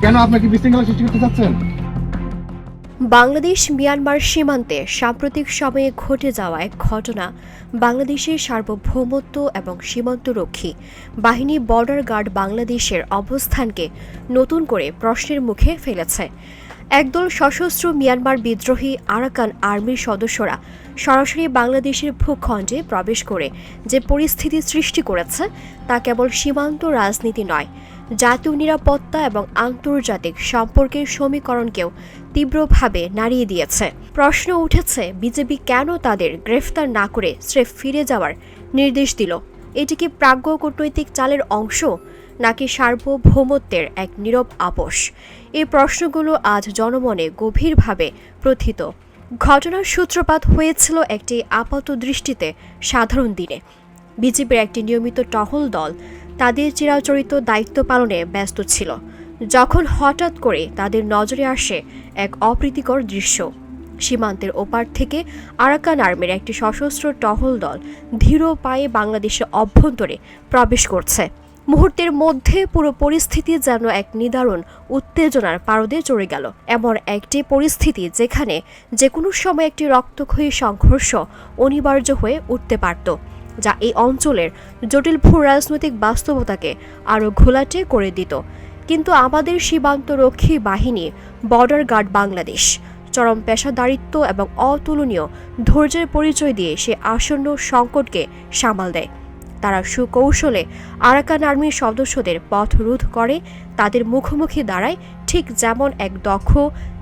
কেন আপনাকে বিশৃঙ্খলা সৃষ্টি করতে চাচ্ছেন? বাংলাদেশ মিয়ানমার সীমান্তে সাম্প্রতিক সময়ে ঘটে যাওয়া এক ঘটনা বাংলাদেশের সার্বভৌমত্ব এবং সীমান্তরক্ষী বাহিনী বর্ডার গার্ড বাংলাদেশের অবস্থানকে নতুন করে প্রশ্নের মুখে ফেলেছে। একদল সশস্ত্র মিয়ানমার বিদ্রোহী আরাকান আর্মির সদস্যরা সরাসরি বাংলাদেশের ভূখণ্ডে প্রবেশ করে যে পরিস্থিতি সৃষ্টি করেছে তা কেবল সীমান্ত রাজনীতি নয় জাতীয় নিরাপত্তা এবং আন্তর্জাতিক সম্পর্কের সমীকরণকেও তীব্রভাবে নাড়িয়ে দিয়েছে। প্রশ্ন উঠেছে, বিজেপি কেন তাদের গ্রেফতার না করে স্রেফ ফিরে যাওয়ার নির্দেশ দিল? এটি কি প্রাজ্ঞ কূটনৈতিক চালের অংশ, নাকি সার্বভৌমত্বের এক নীরব আপোষ? এই প্রশ্নগুলো আজ জনমনে গভীরভাবে প্রথিত। ঘটনার সূত্রপাত হয়েছিল একটি আপাত দৃষ্টিতে সাধারণ দিনে। বিজেপির একটি নিয়মিত টহল দল তাদের চিরাচরিত দায়িত্ব পালনে ব্যস্ত ছিল, যখন হঠাৎ করে তাদের নজরে আসে এক অপ্রীতিকর দৃশ্য। সীমান্তের ওপার থেকে আরাকান আর্মির একটি সশস্ত্র টহল দল ধীর পায়ে বাংলাদেশের অভ্যন্তরে প্রবেশ করছে। মুহূর্তের মধ্যে পুরো পরিস্থিতি যেন এক নিদারুণ উত্তেজনার পারদে চড়ে গেল। এমন একটি পরিস্থিতি যেখানে যে কোনো সময় একটি রক্তক্ষয়ী সংঘর্ষ অনিবার্য হয়ে উঠতে পারত। যা এই অঞ্চলের জটিল ভূ রাজনৈতিক বাস্তবতাকে আরও ঘোলাটে করে দিত। কিন্তু আমাদের সীমান্তরক্ষী বাহিনী বর্ডার গার্ড বাংলাদেশ চরম পেশাদারিত্ব এবং অতুলনীয় ধৈর্যের পরিচয় দিয়ে সে আসন্ন সংকটকে সামাল দেয়। তারা সুকৌশলে আরাকান আর্মির সদস্যদের পথ রোধ করে, তাদের মুখোমুখি দাঁড়ায় ঠিক যেমন এক দক্ষ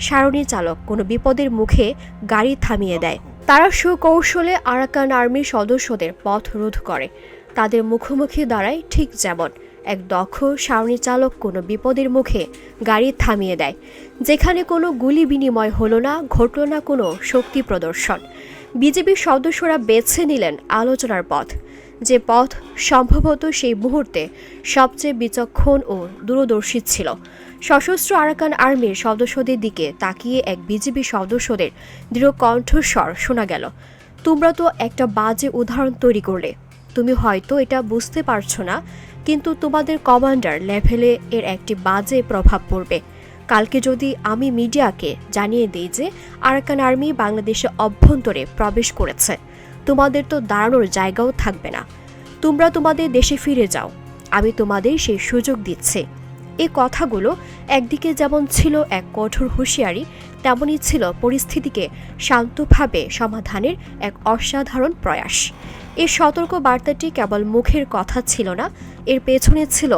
সারণী চালক কোনো বিপদের মুখে গাড়ি থামিয়ে দেয়। তারা সুকৌশলে আরাকান আর্মি সদস্যদের পথ রোধ করে। তাদের মুখোমুখি দাঁড়ায় ঠিক যেমন এক দক্ষ সারণী চালক কোনো বিপদের মুখে গাড়ি থামিয়ে দেয়, যেখানে কোনো গুলি বিনিময় হলো না, ঘটল না কোনো শক্তি প্রদর্শন। বিজেপির সদস্যরা বেছে নিলেন আলোচনার পথ। যে পথ সম্ভবত সেই মুহূর্তে সবচেয়ে বিচক্ষণ ও দূরদর্শী ছিল। সশস্ত্র আরাকান আর্মির সদস্যদের দিকে তাকিয়ে এক বিজেপি সদস্যদের দৃঢ় কণ্ঠস্বর শোনা গেল। তোমরা তো একটা বাজে উদাহরণ তৈরি করলে। তুমি হয়তো এটা বুঝতে পারছ না, কিন্তু তোমাদের কমান্ডার লেভেলে এর একটি বাজে প্রভাব পড়বে। কালকে যদি আমি মিডিয়াকে জানিয়ে দিই যে আরাকান আর্মি বাংলাদেশে অভ্যন্তরে প্রবেশ করেছে তোমাদের তো দাঁড়ানোর জায়গাও থাকবে না। তোমরা তোমাদের দেশে ফিরে যাও। আমি তোমাদের সেই সুযোগ দিচ্ছি। এ কথাগুলো একদিকে যেমন ছিল এক কঠোর হুঁশিয়ারি তেমনই ছিল পরিস্থিতিকে শান্তভাবে সমাধানের এক অসাধারণ প্রয়াস। এই সতর্ক বার্তাটি কেবল মুখের কথা ছিল না এর পেছনে ছিল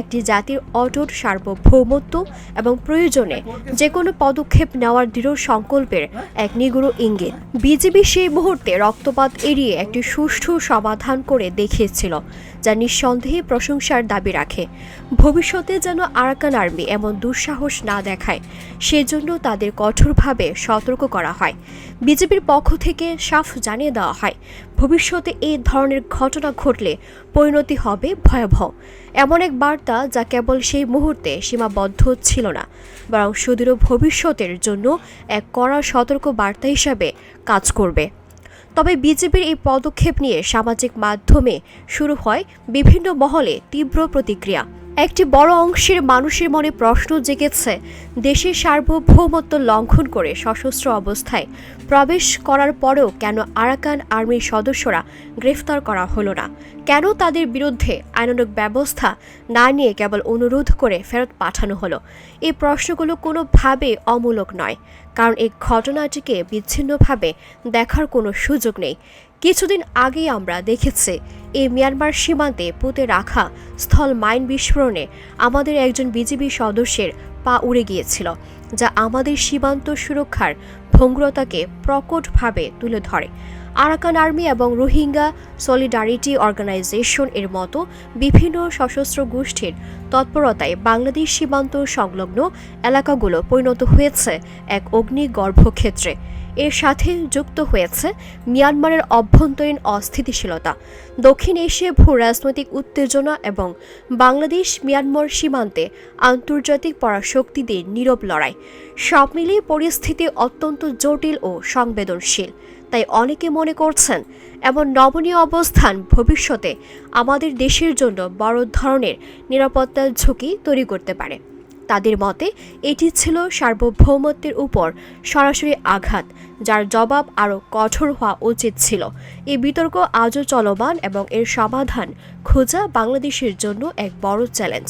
একটি জাতির অটুট সার্বভৌমত্ব এবং প্রয়োজনে যে কোনো পদক্ষেপ নেওয়ার দৃঢ় সংকল্পের এক নিগুড়ো ইঙ্গিত। বিজেপি সেই মুহূর্তে রক্তপাত এড়িয়ে একটি সুষ্ঠু সমাধান করে দেখিয়েছিল, যা নিঃসন্দেহে প্রশংসার দাবি রাখে। ভবিষ্যতে যেন আরাকান আর্মি এমন দুঃসাহস না দেখায়, সেজন্য তাদের কঠোরভাবে সতর্ক করা হয়। বিজেপির পক্ষ থেকে সাফ জানিয়ে দেওয়া হয়, ভবিষ্যতে এই ধরনের ঘটনা ঘটলে পরিণতি হবে ভয়াবহ। এমন এক বার্তা যা কেবল সেই মুহূর্তে সীমাবদ্ধ ছিল না, বরং সুদূর ভবিষ্যতের জন্য এক কড়া সতর্ক বার্তা হিসাবে কাজ করবে। তবে বিজেপির এই পদক্ষেপ নিয়ে সামাজিক মাধ্যমে শুরু হয় বিভিন্ন মহলে তীব্র প্রতিক্রিয়া। একটি বড় অংশের মানুষের মনে প্রশ্ন জেগেছে দেশের সার্বভৌমত্ব লঙ্ঘন করে সশস্ত্র অবস্থায় প্রবেশ করার পরেও কেন আরাকান আর্মির সদস্যরা গ্রেফতার করা হলো না? কেন তাদের বিরুদ্ধে আইনানুগ ব্যবস্থা না নিয়ে কেবল অনুরোধ করে ফেরত পাঠানো হলো? এই প্রশ্নগুলো কোনোভাবে অমূলক নয়, কারণ এই ঘটনাটিকে বিচ্ছিন্নভাবে দেখার কোনো সুযোগ নেই। কিছুদিন আগেই আমরা দেখেছি এই মিয়ানমার সীমান্তে পুঁতে রাখা স্থল মাইন বিস্ফোরণে আমাদের একজন বিজিবি সদস্যের পা উড়ে গিয়েছিল, যা আমাদের সীমান্ত সুরক্ষার ভঙ্গুরতাকে প্রকটভাবে তুলে ধরে। আরাকান আর্মি এবং রোহিঙ্গা সলিডারিটি অর্গানাইজেশন এর মতো বিভিন্ন সশস্ত্র গোষ্ঠীর তৎপরতায় বাংলাদেশ সীমান্ত সংলগ্ন এলাকাগুলো পরিণত হয়েছে এক অগ্নিগর্ভ ক্ষেত্রে এর সাথে যুক্ত হয়েছে মিয়ানমারের অভ্যন্তরীণ অস্থিতিশীলতা, দক্ষিণ এশিয়া ভূ রাজনৈতিক উত্তেজনা এবং বাংলাদেশ মিয়ানমার সীমান্তে আন্তর্জাতিক পরাশক্তিদের নীরব লড়াই। সব মিলিয়ে পরিস্থিতি অত্যন্ত জটিল ও সংবেদনশীল। তাই অনেকে মনে করছেন, এমন নমনীয় অবস্থান ভবিষ্যতে আমাদের দেশের জন্য বড় ধরনের নিরাপত্তার ঝুঁকি তৈরি করতে পারে। তাদের মতে, এটি ছিল সার্বভৌমত্বের উপর সরাসরি আঘাত, যার জবাব আরও কঠোর হওয়া উচিত ছিল। এই বিতর্ক আজও চলমান এবং এর সমাধান খোঁজা বাংলাদেশের জন্য এক বড় চ্যালেঞ্জ।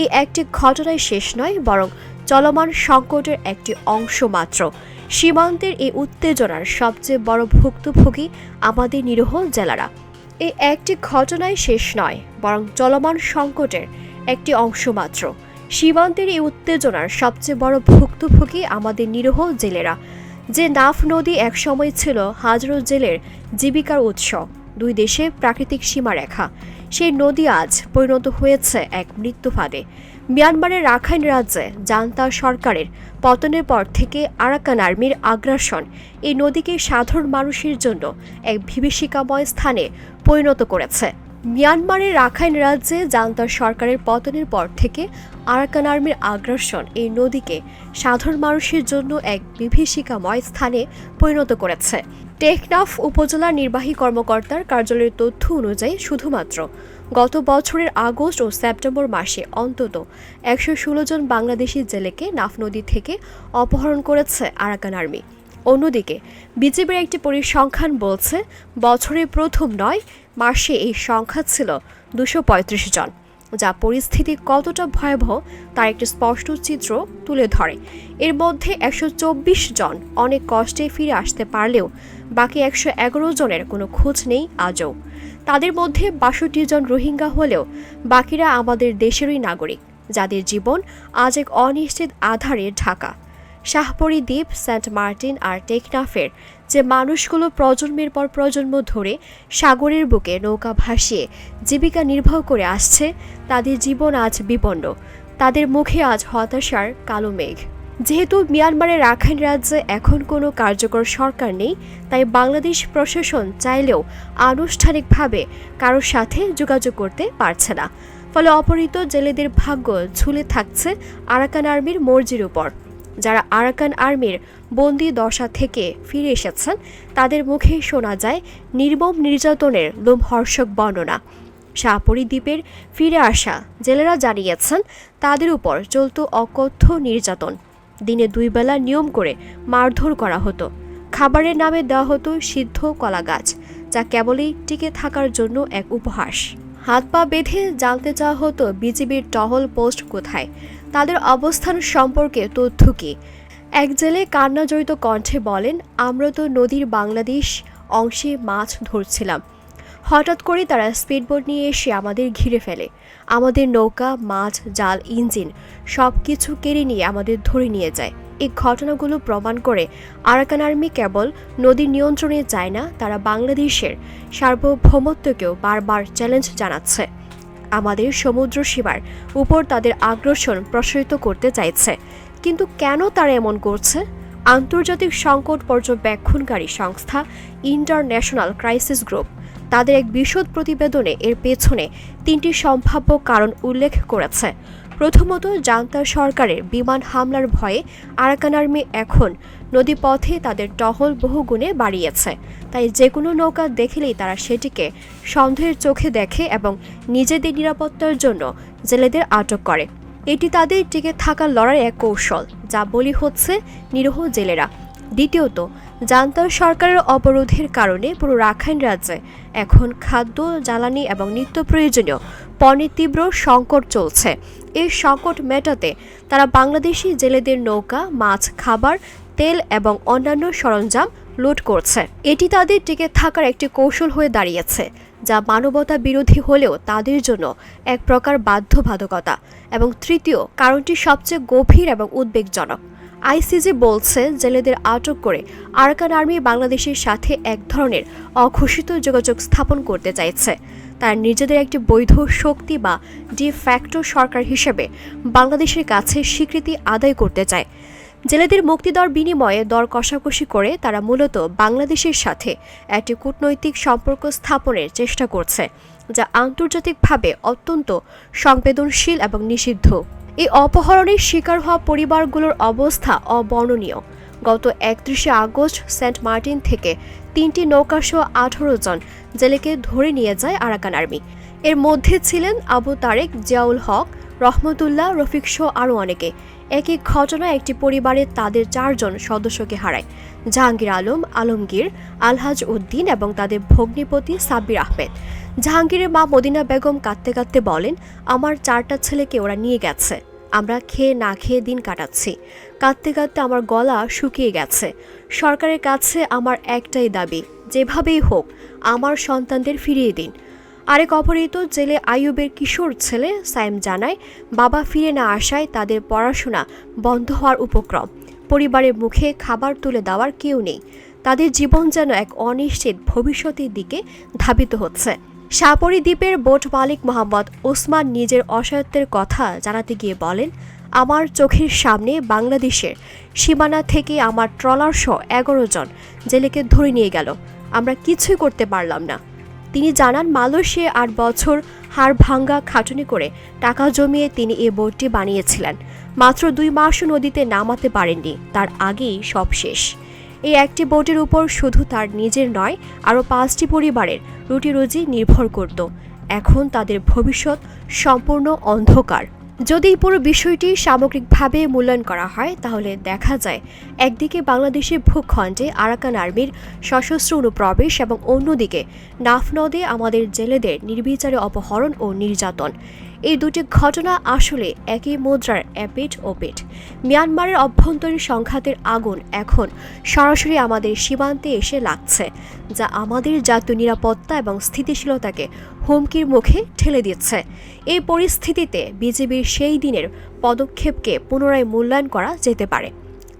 এই একটি ঘটনায় শেষ নয়, বরং চলমান সংকটের একটি অংশ মাত্র। সীমান্তের এই উত্তেজনার সবচেয়ে বড় ভুক্তভোগী আমাদের নিরীহ জেলারা। এই একটি ঘটনায় শেষ নয়, বরং চলমান সংকটের একটি অংশ মাত্র। সীমান্তের এই উত্তেজনার সবচেয়ে বড় ভুক্তভোগী আমাদের নিরীহ জেলেরা, যে নাফ নদী একসময় ছিল হাজারো জেলের জীবিকার উৎস, দুই দেশে প্রাকৃতিক সীমারেখা। সেই নদী আজ পরিণত হয়েছে এক মৃত্যু ফাঁদে। মিয়ানমারের রাখাইন রাজ্যে জান্তা সরকারের পতনের পর থেকে আরাকান আর্মির আগ্রাসন এই নদীকে সাধারণ মানুষের জন্য এক বিভীষিকাময় স্থানে পরিণত করেছে। মিয়ানমারের রাখাইন রাজ্যে জান্তার সরকারের পতনের পর থেকে আরাকান আর্মির আগ্রাসন এই নদীকে সাধারণ মানুষের জন্য এক বিভীষিকাময় স্থানে পরিণত করেছে। টেকনাফ উপজেলা নির্বাহী কর্মকর্তার কার্যালয়ের তথ্য অনুযায়ী শুধুমাত্র গত বছরের আগস্ট ও সেপ্টেম্বর মাসে অন্তত একশো ষোলো জন বাংলাদেশি জেলেকে নাফ নদী থেকে অপহরণ করেছে আরাকান আর্মি। অন্যদিকে, বিজেপির একটি পরিসংখ্যান বলছে বছরে প্রথম নয়, মাসে এই সংখ্যা ছিল দুশো জন, যা পরিস্থিতি কতটা ভয়াবহ তার একটি স্পষ্ট চিত্র তুলে ধরে। এর মধ্যে একশো চব্বিশ জন অনেক কষ্টে ফিরে আসতে পারলেও বাকি একশো এগারো জনের কোনো খোঁজ নেই আজও। তাদের মধ্যে বাষট্টি জন রোহিঙ্গা হলেও বাকিরা আমাদের দেশেরই নাগরিক, যাদের জীবন আজ এক অনিশ্চিত আধারে ঢাকা। শাহপরি দ্বীপ সেন্ট মার্টিন আর টেকনাফের যে মানুষগুলো প্রজন্মের পর প্রজন্ম ধরে সাগরের বুকে নৌকা ভাসিয়ে জীবিকা নির্বাহ করে আসছে, তাদের জীবন আজ বিপন্ন। তাদের মুখে আজ হতাশার কালো মেঘ। যেহেতু মিয়ানমারের রাখাইন রাজ্যে এখন কোনো কার্যকর সরকার নেই, তাই বাংলাদেশ প্রশাসন চাইলেও আনুষ্ঠানিকভাবে কারোর সাথে যোগাযোগ করতে পারছে না। ফলে অপহৃত জেলেদের ভাগ্য ঝুলে থাকছে আরাকান আর্মির মর্জির উপর। যারা আরাকান আর্মির বন্দি দশা থেকে ফিরে এসেছেন, তাদের মুখে শোনা যায় নির্মম নির্যাতনের লোমহর্ষক বর্ণনা। শাহপরি দ্বীপের ফিরে আসা জেলেরা জানিয়েছেন, তাদের উপর চলত অকথ্য নির্যাতন। দিনে দুই বেলা নিয়ম করে মারধর করা হতো। খাবারের নামে দেওয়া হতো সিদ্ধ কলা গাছ, যা কেবলই টিকে থাকার জন্য এক উপহাস। হাত পা বেঁধে জানতে চাওয়া হতো বিজিবির টহল পোস্ট কোথায়? তাদের অবস্থান সম্পর্কে তথ্য কী? এক জেলে কান্নাজড়িত কণ্ঠে বলেন, আমরা তো নদীর বাংলাদেশ অংশে মাছ ধরছিলাম। হঠাৎ করে তারা স্পিডবোট নিয়ে এসে আমাদের ঘিরে ফেলে। আমাদের নৌকা, মাছ, জাল, ইঞ্জিন সব কিছু কেড়ে নিয়ে আমাদের ধরে নিয়ে যায়। এই ঘটনাগুলো প্রমাণ করে আরাকান আর্মি কেবল নদীর নিয়ন্ত্রণে যায় না, তারা বাংলাদেশের সার্বভৌমত্বকেও বারবার চ্যালেঞ্জ জানাচ্ছে। আমাদের সমুদ্র সীমার উপর তাদের আগ্রাসন প্রসারিত করতে চাইছে। কিন্তু কেন তারা এমন করছে? আন্তর্জাতিক সংকট পর্যবেক্ষণকারী সংস্থা ইন্টারন্যাশনাল ক্রাইসিস গ্রুপ তাদের এক বিশদ প্রতিবেদনে এর পেছনে তিনটি সম্ভাব্য কারণ উল্লেখ করেছে। প্রথমত জান্তার সরকারের বিমান হামলার ভয়ে আরাকান আর্মি এখন নদীপথে তাদের টহল বহুগুণে বাড়িয়েছে। তাই যে কোনো নৌকা দেখলেই তারা সেটিকে সন্দেহের চোখে দেখে এবং নিজেদের নিরাপত্তার জন্য জেলেদের আটক করে। এটি তাদের টিকে থাকার লড়াই এক কৌশল, যা বলি হচ্ছে নিরহ জেলেরা। দ্বিতীয়ত, জান্তার সরকারের অবরোধের কারণে পুরো রাখাইন রাজ্যে এখন খাদ্য, জ্বালানি এবং নিত্য প্রয়োজনীয় পণ্যের তীব্র সংকট চলছে। এই সংকট মেটাতে তারা বাংলাদেশি জেলেদের নৌকা, মাছ, খাবার, তেল এবং অন্যান্য সরঞ্জাম লুট করছে। এটি তাদের টিকে থাকার একটি কৌশল হয়ে দাঁড়িয়েছে, যা মানবতা বিরোধী হলেও তাদের জন্য এক প্রকার বাধ্যবাধকতা। এবং তৃতীয়, কারণটি সবচেয়ে গভীর এবং উদ্বেগজনক আইসিজি বলছে জেলেদের আটক করে আরাকান আর্মি বাংলাদেশের সাথে এক ধরনের অঘোষিত যোগাযোগ স্থাপন করতে চাইছে। তার নিজেদের একটি বৈধ শক্তি বা ডি ফ্যাক্টো সরকার হিসেবে বাংলাদেশের কাছে স্বীকৃতি আদায় করতে চায়। জেলেদের মুক্তি দেওয়ার বিনিময়ে দর কষাকষি করে তারা মূলত বাংলাদেশের সাথে একটি কূটনৈতিক সম্পর্ক স্থাপনের চেষ্টা করছে, যা আন্তর্জাতিকভাবে অত্যন্ত সংবেদনশীল এবং নিষিদ্ধ। এই অপহরণের শিকার হওয়া পরিবারগুলোর অবস্থা অবর্ণনীয়। গত একত্রিশে আগস্ট সেন্ট মার্টিন থেকে তিনটি নৌকাসহ আঠারো জন জেলেকে ধরে নিয়ে যায় আরাকান আর্মি। এর মধ্যে ছিলেন আবু তারেক, জিয়াউল হক, রহমতুল্লাহ, রফিক সহ আরও অনেকে। একই ঘটনায় একটি পরিবারের তাদের চারজন সদস্যকে হারায়। জাহাঙ্গীর আলম, আলমগীর, আলহাজ উদ্দিন এবং তাদের ভগ্নিপতি সাব্বির আহমেদ। জাহাঙ্গীরের মা মদিনা বেগম কাঁদতে কাঁদতে বলেন, আমার চারটা ছেলেকে ওরা নিয়ে গেছে। আমরা খেয়ে না খেয়ে দিন কাটাচ্ছি। কাঁদতে কাঁদতে আমার গলা শুকিয়ে গেছে। সরকারের কাছে আমার একটাই দাবি, যেভাবেই হোক, আমার সন্তানদের ফিরিয়ে দিন। আরেক অপহৃত জেলে আইয়ুবের কিশোর ছেলে সাইম জানায়, বাবা ফিরে না আসায় তাদের পড়াশোনা বন্ধ হওয়ার উপক্রম। পরিবারের মুখে খাবার তুলে দেওয়ার কেউ নেই। তাদের জীবন যেন এক অনিশ্চিত ভবিষ্যতের দিকে ধাবিত হচ্ছে। সাপরি দ্বীপের বোট মালিক মোহাম্মদ ওসমান নিজের অসায়ত্বের কথা জানাতে গিয়ে বলেন, আমার চোখের সামনে বাংলাদেশের সীমানা থেকে আমার ট্রলার সহ এগারো জন জেলেকে ধরে নিয়ে গেল। আমরা কিছুই করতে পারলাম না। তিনি জানান, মালয়েশিয়া আট বছর হাড় ভাঙ্গা খাটুনি করে টাকা জমিয়ে তিনি এ বোটটি বানিয়েছিলেন। মাত্র দুই মাসও নদীতে নামাতে পারেননি। তার আগেই সব শেষ। এই একটি বোটের উপর শুধু তার নিজের নয়, আরও পাঁচটি পরিবারের রুটি রুজি নির্ভর করত। এখন তাদের ভবিষ্যৎ সম্পূর্ণ অন্ধকার। যদি পুরো বিষয়টি সামগ্রিকভাবে মূল্যায়ন করা হয়, তাহলে দেখা যায়, একদিকে বাংলাদেশের ভূখণ্ডে আরাকান আর্মির সশস্ত্র অনুপ্রবেশ এবং অন্যদিকে নাফ নদে আমাদের জেলেদের নির্বিচারে অপহরণ ও নির্যাতন। এই দুটি ঘটনা আসলে একই মুদ্রার এপিট ও পিঠ মিয়ানমারের অভ্যন্তরীণ সংঘাতের আগুন এখন সরাসরি আমাদের সীমান্তে এসে লাগছে, যা আমাদের জাতীয় নিরাপত্তা এবং স্থিতিশীলতাকে হুমকির মুখে ঠেলে দিচ্ছে। এই পরিস্থিতিতে বিজেপির সেই দিনের পদক্ষেপকে পুনরায় মূল্যায়ন করা যেতে পারে।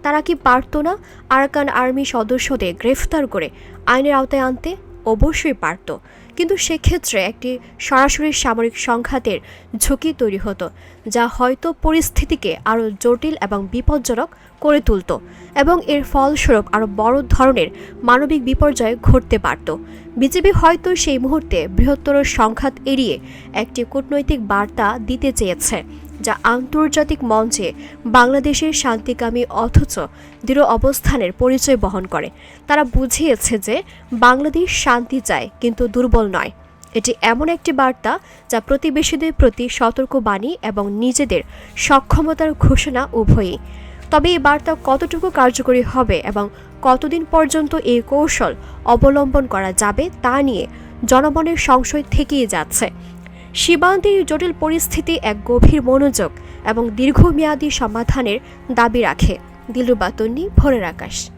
তারা কি পারত না আরাকান আর্মি সদস্যদের গ্রেফতার করে আইনের আওতায় আনতে? অবশ্যই পারত। কিন্তু সেক্ষেত্রে একটি সরাসরি সামরিক সংঘাতের ঝুঁকি তৈরি হতো, যা হয়তো পরিস্থিতিকে আরও জটিল এবং বিপজ্জনক করে তুলত এবং এর ফলস্বরূপ আরও বড় ধরনের মানবিক বিপর্যয় ঘটতে পারত। বিজেপি হয়তো সেই মুহূর্তে বৃহত্তর সংঘাত এড়িয়ে একটি কূটনৈতিক বার্তা দিতে চেয়েছে। যা আন্তর্জাতিক মঞ্চে বাংলাদেশের শান্তিকামী অথচ দৃঢ় অবস্থানের পরিচয় বহন করে। তারা বুঝিয়েছে যে বাংলাদেশ শান্তি চায়, কিন্তু দুর্বল নয়। এটি এমন একটি বার্তা যা প্রতিবেশীদের প্রতি সতর্কবাণী এবং নিজেদের সক্ষমতার ঘোষণা উভয়ই। তবে এই বার্তা কতটুকু কার্যকরী হবে এবং কতদিন পর্যন্ত এই কৌশল অবলম্বন করা যাবে তা নিয়ে জনমনের সংশয় থেকেই যাচ্ছে। সীমান্তের জটিল পরিস্থিতি এক গভীর মনোযোগ এবং দীর্ঘমেয়াদী সমাধানের দাবি রাখে। দিলুবাতন্নি ভোরের আকাশ।